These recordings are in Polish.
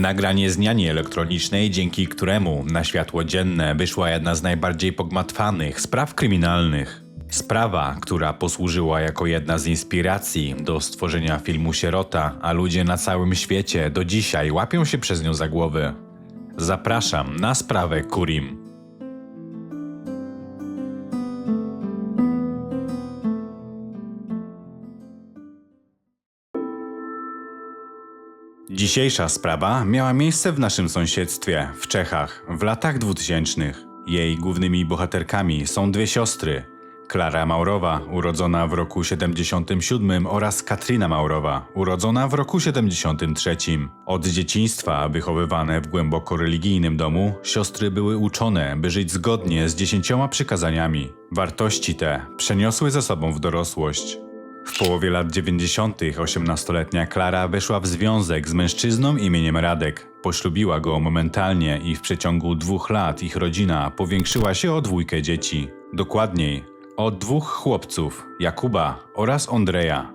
Nagranie z niani elektronicznej, dzięki któremu na światło dzienne wyszła jedna z najbardziej pogmatwanych spraw kryminalnych. Sprawa, która posłużyła jako jedna z inspiracji do stworzenia filmu Sierota, a ludzie na całym świecie do dzisiaj łapią się przez nią za głowy. Zapraszam na sprawę Kurim. Dzisiejsza sprawa miała miejsce w naszym sąsiedztwie, w Czechach, w latach 2000. Jej głównymi bohaterkami są dwie siostry. Klara Maurowa, urodzona w roku 77 oraz Katrina Maurowa, urodzona w roku 73. Od dzieciństwa wychowywane w głęboko religijnym domu, siostry były uczone, by żyć zgodnie z dziesięcioma przykazaniami. Wartości te przeniosły ze sobą w dorosłość. W połowie lat 90. 18-letnia Klara weszła w związek z mężczyzną imieniem Radek. Poślubiła go momentalnie i w przeciągu dwóch lat ich rodzina powiększyła się o dwójkę dzieci. Dokładniej, o dwóch chłopców, Jakuba oraz Ondreja.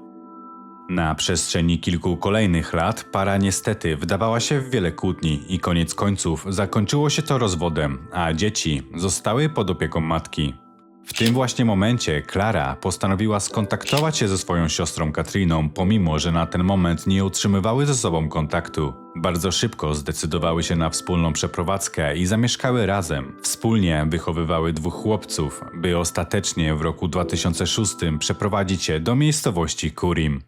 Na przestrzeni kilku kolejnych lat para niestety wdawała się w wiele kłótni i koniec końców zakończyło się to rozwodem, a dzieci zostały pod opieką matki. W tym właśnie momencie Klara postanowiła skontaktować się ze swoją siostrą Katriną, pomimo że na ten moment nie utrzymywały ze sobą kontaktu. Bardzo szybko zdecydowały się na wspólną przeprowadzkę i zamieszkały razem. Wspólnie wychowywały dwóch chłopców, by ostatecznie w roku 2006 przeprowadzić się do miejscowości Kurim.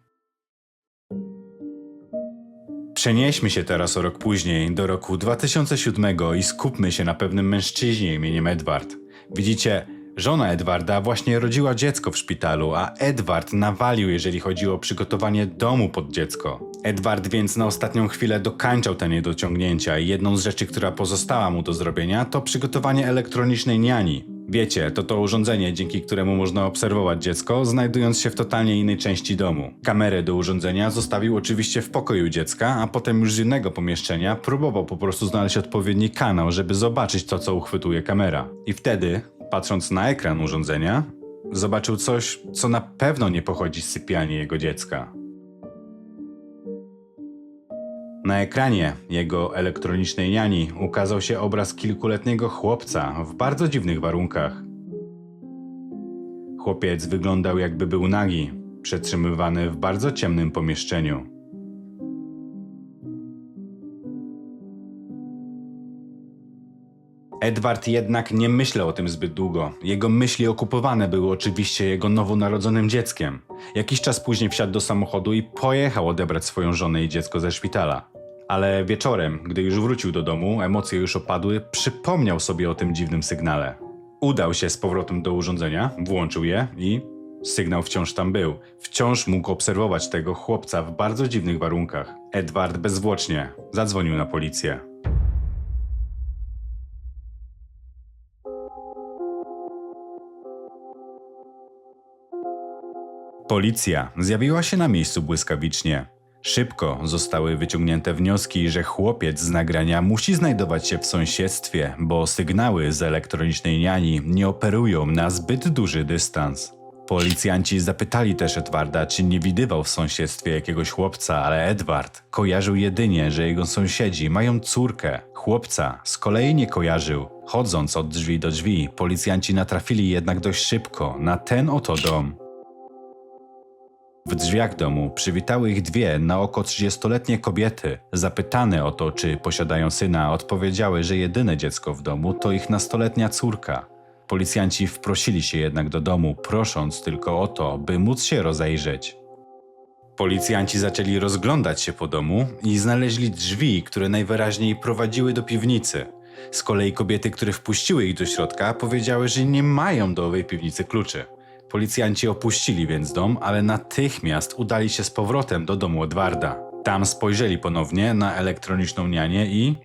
Przenieśmy się teraz o rok później, do roku 2007 i skupmy się na pewnym mężczyźnie imieniem Edward. Widzicie, żona Edwarda właśnie rodziła dziecko w szpitalu, a Edward nawalił, jeżeli chodzi o przygotowanie domu pod dziecko. Edward więc na ostatnią chwilę dokańczał te niedociągnięcia i jedną z rzeczy, która pozostała mu do zrobienia, to przygotowanie elektronicznej niani. Wiecie, to to urządzenie, dzięki któremu można obserwować dziecko, znajdując się w totalnie innej części domu. Kamerę do urządzenia zostawił oczywiście w pokoju dziecka, a potem już z innego pomieszczenia próbował po prostu znaleźć odpowiedni kanał, żeby zobaczyć to, co uchwytuje kamera. I wtedy, patrząc na ekran urządzenia, zobaczył coś, co na pewno nie pochodzi z sypialni jego dziecka. Na ekranie jego elektronicznej niani ukazał się obraz kilkuletniego chłopca w bardzo dziwnych warunkach. Chłopiec wyglądał jakby był nagi, przetrzymywany w bardzo ciemnym pomieszczeniu. Edward jednak nie myślał o tym zbyt długo. Jego myśli okupowane były oczywiście jego nowonarodzonym dzieckiem. Jakiś czas później wsiadł do samochodu i pojechał odebrać swoją żonę i dziecko ze szpitala. Ale wieczorem, gdy już wrócił do domu, emocje już opadły, przypomniał sobie o tym dziwnym sygnale. Udał się z powrotem do urządzenia, włączył je i sygnał wciąż tam był. Wciąż mógł obserwować tego chłopca w bardzo dziwnych warunkach. Edward bezwłocznie zadzwonił na policję. Policja zjawiła się na miejscu błyskawicznie. Szybko zostały wyciągnięte wnioski, że chłopiec z nagrania musi znajdować się w sąsiedztwie, bo sygnały z elektronicznej niani nie operują na zbyt duży dystans. Policjanci zapytali też Edwarda, czy nie widywał w sąsiedztwie jakiegoś chłopca, ale Edward kojarzył jedynie, że jego sąsiedzi mają córkę. Chłopca z kolei nie kojarzył. Chodząc od drzwi do drzwi, policjanci natrafili jednak dość szybko na ten oto dom. W drzwiach domu przywitały ich dwie na oko 30-letnie kobiety. Zapytane o to, czy posiadają syna, odpowiedziały, że jedyne dziecko w domu to ich nastoletnia córka. Policjanci wprosili się jednak do domu, prosząc tylko o to, by móc się rozejrzeć. Policjanci zaczęli rozglądać się po domu i znaleźli drzwi, które najwyraźniej prowadziły do piwnicy. Z kolei kobiety, które wpuściły ich do środka, powiedziały, że nie mają do owej piwnicy kluczy. Policjanci opuścili więc dom, ale natychmiast udali się z powrotem do domu Edwarda. Tam spojrzeli ponownie na elektroniczną nianię i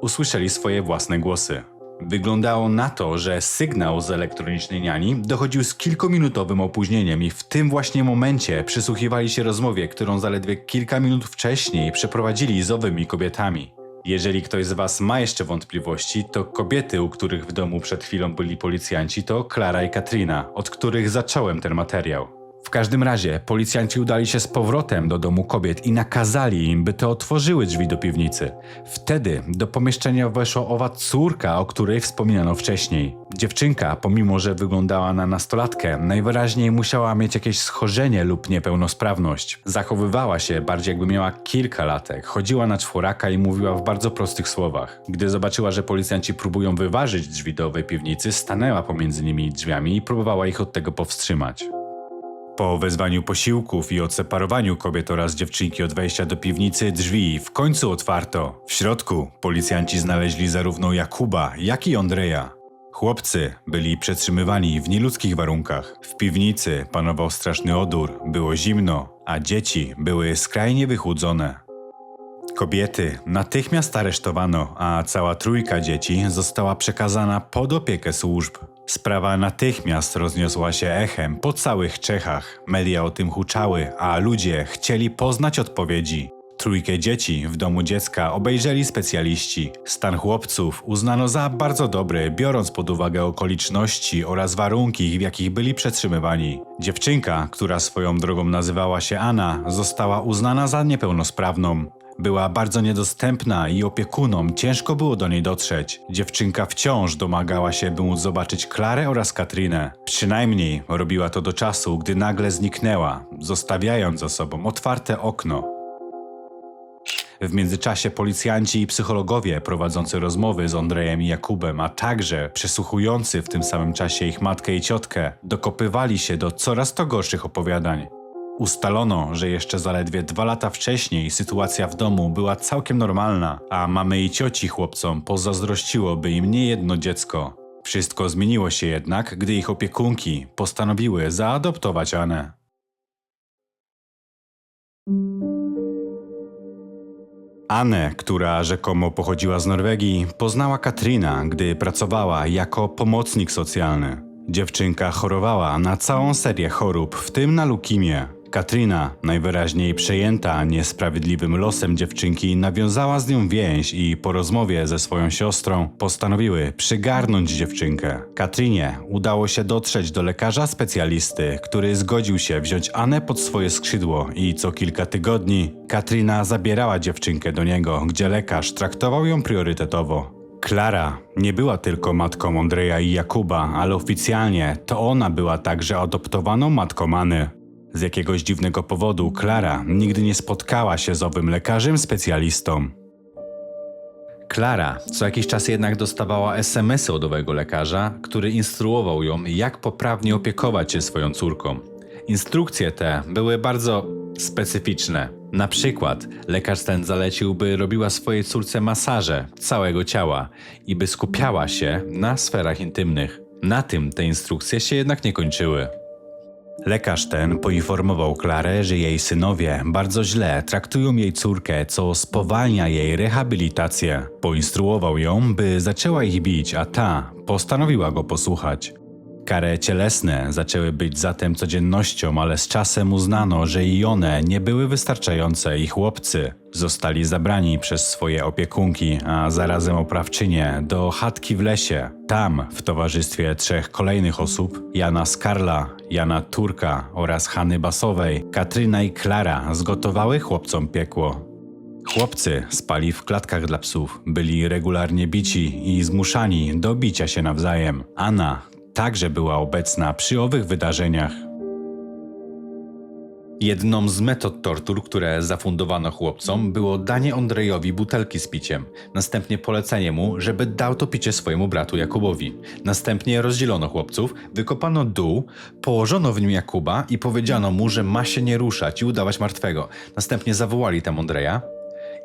usłyszeli swoje własne głosy. Wyglądało na to, że sygnał z elektronicznej niani dochodził z kilkuminutowym opóźnieniem i w tym właśnie momencie przysłuchiwali się rozmowie, którą zaledwie kilka minut wcześniej przeprowadzili z owymi kobietami. Jeżeli ktoś z Was ma jeszcze wątpliwości, to kobiety, u których w domu przed chwilą byli policjanci, to Klara i Katrina, od których zacząłem ten materiał. W każdym razie policjanci udali się z powrotem do domu kobiet i nakazali im, by te otworzyły drzwi do piwnicy. Wtedy do pomieszczenia weszła owa córka, o której wspominano wcześniej. Dziewczynka, pomimo że wyglądała na nastolatkę, najwyraźniej musiała mieć jakieś schorzenie lub niepełnosprawność. Zachowywała się bardziej jakby miała kilka latek, chodziła na czworaka i mówiła w bardzo prostych słowach. Gdy zobaczyła, że policjanci próbują wyważyć drzwi do owej piwnicy, stanęła pomiędzy nimi drzwiami i próbowała ich od tego powstrzymać. Po wezwaniu posiłków i odseparowaniu kobiet oraz dziewczynki od wejścia do piwnicy, drzwi w końcu otwarto. W środku policjanci znaleźli zarówno Jakuba, jak i Andrzeja. Chłopcy byli przetrzymywani w nieludzkich warunkach. W piwnicy panował straszny odór, było zimno, a dzieci były skrajnie wychudzone. Kobiety natychmiast aresztowano, a cała trójka dzieci została przekazana pod opiekę służb. Sprawa natychmiast rozniosła się echem po całych Czechach. Media o tym huczały, a ludzie chcieli poznać odpowiedzi. Trójkę dzieci w domu dziecka obejrzeli specjaliści. Stan chłopców uznano za bardzo dobry, biorąc pod uwagę okoliczności oraz warunki, w jakich byli przetrzymywani. Dziewczynka, która swoją drogą nazywała się Anna, została uznana za niepełnosprawną. Była bardzo niedostępna i opiekunom ciężko było do niej dotrzeć. Dziewczynka wciąż domagała się, by móc zobaczyć Klarę oraz Katrinę. Przynajmniej robiła to do czasu, gdy nagle zniknęła, zostawiając za sobą otwarte okno. W międzyczasie policjanci i psychologowie prowadzący rozmowy z Andrejem i Jakubem, a także przesłuchujący w tym samym czasie ich matkę i ciotkę, dokopywali się do coraz to gorszych opowiadań. Ustalono, że jeszcze zaledwie dwa lata wcześniej sytuacja w domu była całkiem normalna, a mamy i cioci chłopcom pozazdrościłoby im niejedno dziecko. Wszystko zmieniło się jednak, gdy ich opiekunki postanowiły zaadoptować Anę. Anę, która rzekomo pochodziła z Norwegii, poznała Katrina, gdy pracowała jako pomocnik socjalny. Dziewczynka chorowała na całą serię chorób, w tym na leukimię. Katrina, najwyraźniej przejęta niesprawiedliwym losem dziewczynki, nawiązała z nią więź i po rozmowie ze swoją siostrą postanowiły przygarnąć dziewczynkę. Katrinie udało się dotrzeć do lekarza specjalisty, który zgodził się wziąć Anę pod swoje skrzydło i co kilka tygodni Katrina zabierała dziewczynkę do niego, gdzie lekarz traktował ją priorytetowo. Klara nie była tylko matką Andrzeja i Jakuba, ale oficjalnie to ona była także adoptowaną matką Any. Z jakiegoś dziwnego powodu Klara nigdy nie spotkała się z owym lekarzem specjalistą. Klara co jakiś czas jednak dostawała SMS-y od owego lekarza, który instruował ją, jak poprawnie opiekować się swoją córką. Instrukcje te były bardzo specyficzne. Na przykład lekarz ten zalecił, by robiła swojej córce masaże całego ciała i by skupiała się na sferach intymnych. Na tym te instrukcje się jednak nie kończyły. Lekarz ten poinformował Klarę, że jej synowie bardzo źle traktują jej córkę, co spowalnia jej rehabilitację. Poinstruował ją, by zaczęła ich bić, a ta postanowiła go posłuchać. Kary cielesne zaczęły być zatem codziennością, ale z czasem uznano, że i one nie były wystarczające i chłopcy zostali zabrani przez swoje opiekunki, a zarazem oprawczynie do chatki w lesie. Tam, w towarzystwie trzech kolejnych osób, Jana Skarla, Jana Turka oraz Hany Basowej, Katryna i Klara zgotowały chłopcom piekło. Chłopcy spali w klatkach dla psów, byli regularnie bici i zmuszani do bicia się nawzajem. Anna także była obecna przy owych wydarzeniach. Jedną z metod tortur, które zafundowano chłopcom, było danie Andrejowi butelki z piciem, następnie polecenie mu, żeby dał to picie swojemu bratu Jakubowi. Następnie rozdzielono chłopców, wykopano dół, położono w nim Jakuba i powiedziano mu, że ma się nie ruszać i udawać martwego. Następnie zawołali tam Andreja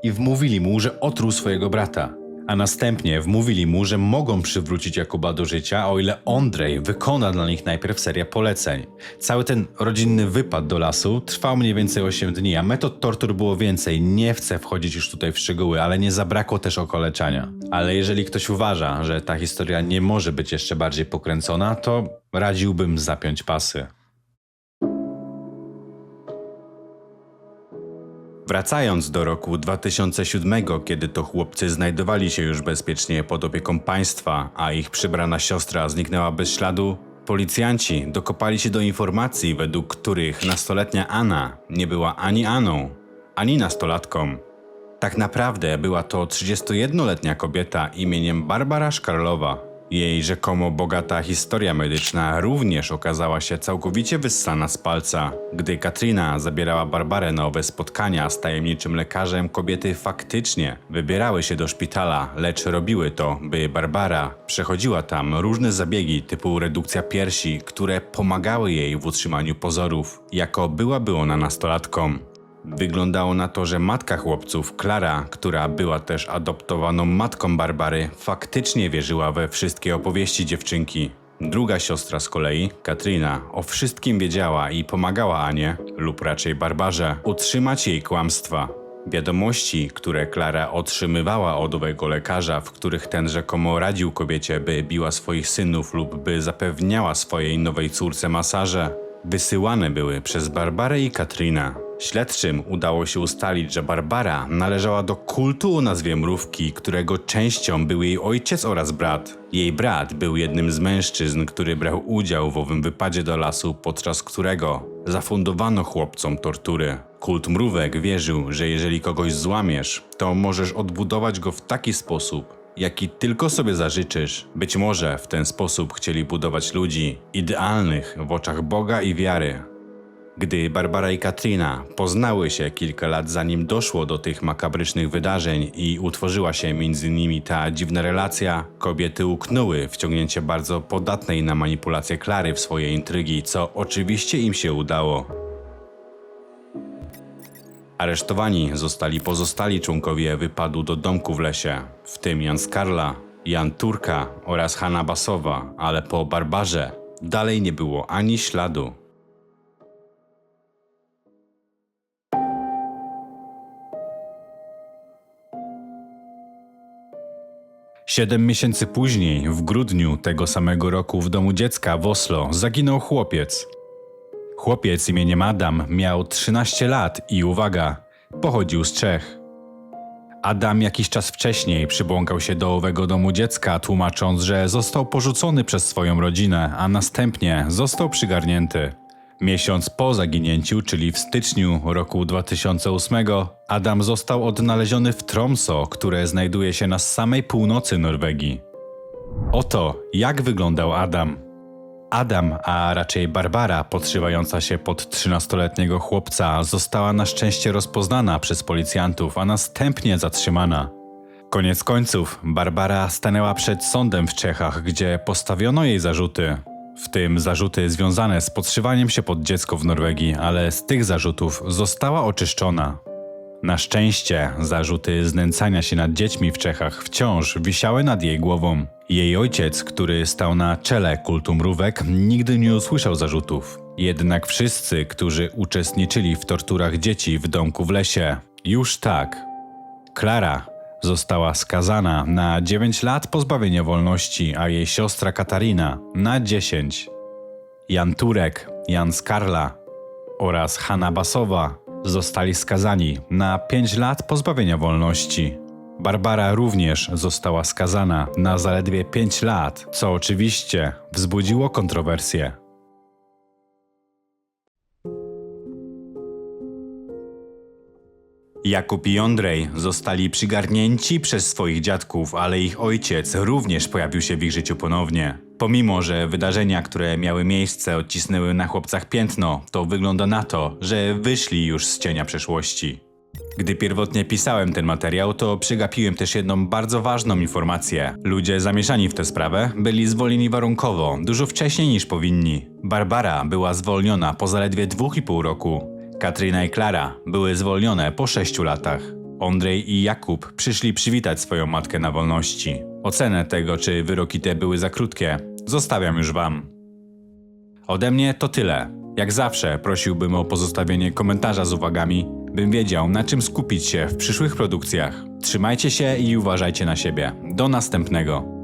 i wmówili mu, że otruł swojego brata a następnie wmówili mu, że mogą przywrócić Jakuba do życia, o ile Ondrej wykona dla nich najpierw serię poleceń. Cały ten rodzinny wypad do lasu trwał mniej więcej 8 dni, a metod tortur było więcej. Nie chcę wchodzić już tutaj w szczegóły, ale nie zabrakło też okoleczania. Ale jeżeli ktoś uważa, że ta historia nie może być jeszcze bardziej pokręcona, to radziłbym zapiąć pasy. Wracając do roku 2007, kiedy to chłopcy znajdowali się już bezpiecznie pod opieką państwa, a ich przybrana siostra zniknęła bez śladu, policjanci dokopali się do informacji, według których nastoletnia Anna nie była ani Aną, ani nastolatką. Tak naprawdę była to 31-letnia kobieta imieniem Barbara Szkarlowa. Jej rzekomo bogata historia medyczna również okazała się całkowicie wyssana z palca. Gdy Katrina zabierała Barbarę na owe spotkania z tajemniczym lekarzem, kobiety faktycznie wybierały się do szpitala, lecz robiły to, by Barbara przechodziła tam różne zabiegi typu redukcja piersi, które pomagały jej w utrzymaniu pozorów, jako byłaby ona nastolatką. Wyglądało na to, że matka chłopców, Klara, która była też adoptowaną matką Barbary, faktycznie wierzyła we wszystkie opowieści dziewczynki. Druga siostra z kolei, Katrina, o wszystkim wiedziała i pomagała Anie, lub raczej Barbarze, utrzymać jej kłamstwa. Wiadomości, które Klara otrzymywała od owego lekarza, w których ten rzekomo radził kobiecie, by biła swoich synów lub by zapewniała swojej nowej córce masaże, wysyłane były przez Barbarę i Katrina. Śledczym udało się ustalić, że Barbara należała do kultu o nazwie Mrówki, którego częścią był jej ojciec oraz brat. Jej brat był jednym z mężczyzn, który brał udział w owym wypadzie do lasu, podczas którego zafundowano chłopcom tortury. Kult mrówek wierzył, że jeżeli kogoś złamiesz, to możesz odbudować go w taki sposób, jaki tylko sobie zażyczysz. Być może w ten sposób chcieli budować ludzi idealnych w oczach Boga i wiary. Gdy Barbara i Katrina poznały się kilka lat zanim doszło do tych makabrycznych wydarzeń i utworzyła się między nimi ta dziwna relacja, kobiety uknęły wciągnięcie bardzo podatnej na manipulację Klary w swoje intrygi, co oczywiście im się udało. Aresztowani zostali pozostali członkowie wypadu do domku w lesie, w tym Jan Skarla, Jan Turka oraz Hanna Basowa, ale po Barbarze dalej nie było ani śladu. Siedem miesięcy później, w grudniu tego samego roku w domu dziecka w Oslo zaginął chłopiec. Chłopiec imieniem Adam miał 13 lat i uwaga, pochodził z Czech. Adam jakiś czas wcześniej przybłąkał się do owego domu dziecka, tłumacząc, że został porzucony przez swoją rodzinę, a następnie został przygarnięty. Miesiąc po zaginięciu, czyli w styczniu roku 2008, Adam został odnaleziony w Tromso, które znajduje się na samej północy Norwegii. Oto jak wyglądał Adam. Adam, a raczej Barbara, podszywająca się pod 13-letniego chłopca, została na szczęście rozpoznana przez policjantów, a następnie zatrzymana. Koniec końców, Barbara stanęła przed sądem w Czechach, gdzie postawiono jej zarzuty. W tym zarzuty związane z podszywaniem się pod dziecko w Norwegii, ale z tych zarzutów została oczyszczona. Na szczęście zarzuty znęcania się nad dziećmi w Czechach wciąż wisiały nad jej głową. Jej ojciec, który stał na czele kultu mrówek, nigdy nie usłyszał zarzutów. Jednak wszyscy, którzy uczestniczyli w torturach dzieci w domku w lesie, już tak. Klara została skazana na 9 lat pozbawienia wolności, a jej siostra Katarina na 10. Jan Turek, Jan Skarla oraz Hanna Basowa zostali skazani na 5 lat pozbawienia wolności. Barbara również została skazana na zaledwie 5 lat, co oczywiście wzbudziło kontrowersje. Jakub i Ondrej zostali przygarnięci przez swoich dziadków, ale ich ojciec również pojawił się w ich życiu ponownie. Pomimo, że wydarzenia, które miały miejsce, odcisnęły na chłopcach piętno, to wygląda na to, że wyszli już z cienia przeszłości. Gdy pierwotnie pisałem ten materiał, to przegapiłem też jedną bardzo ważną informację. Ludzie zamieszani w tę sprawę byli zwolnieni warunkowo, dużo wcześniej niż powinni. Barbara była zwolniona po zaledwie dwóch i pół roku. Katrina i Klara były zwolnione po 6 latach. Ondrej i Jakub przyszli przywitać swoją matkę na wolności. Ocenę tego, czy wyroki te były za krótkie, zostawiam już wam. Ode mnie to tyle. Jak zawsze prosiłbym o pozostawienie komentarza z uwagami, bym wiedział na czym skupić się w przyszłych produkcjach. Trzymajcie się i uważajcie na siebie. Do następnego.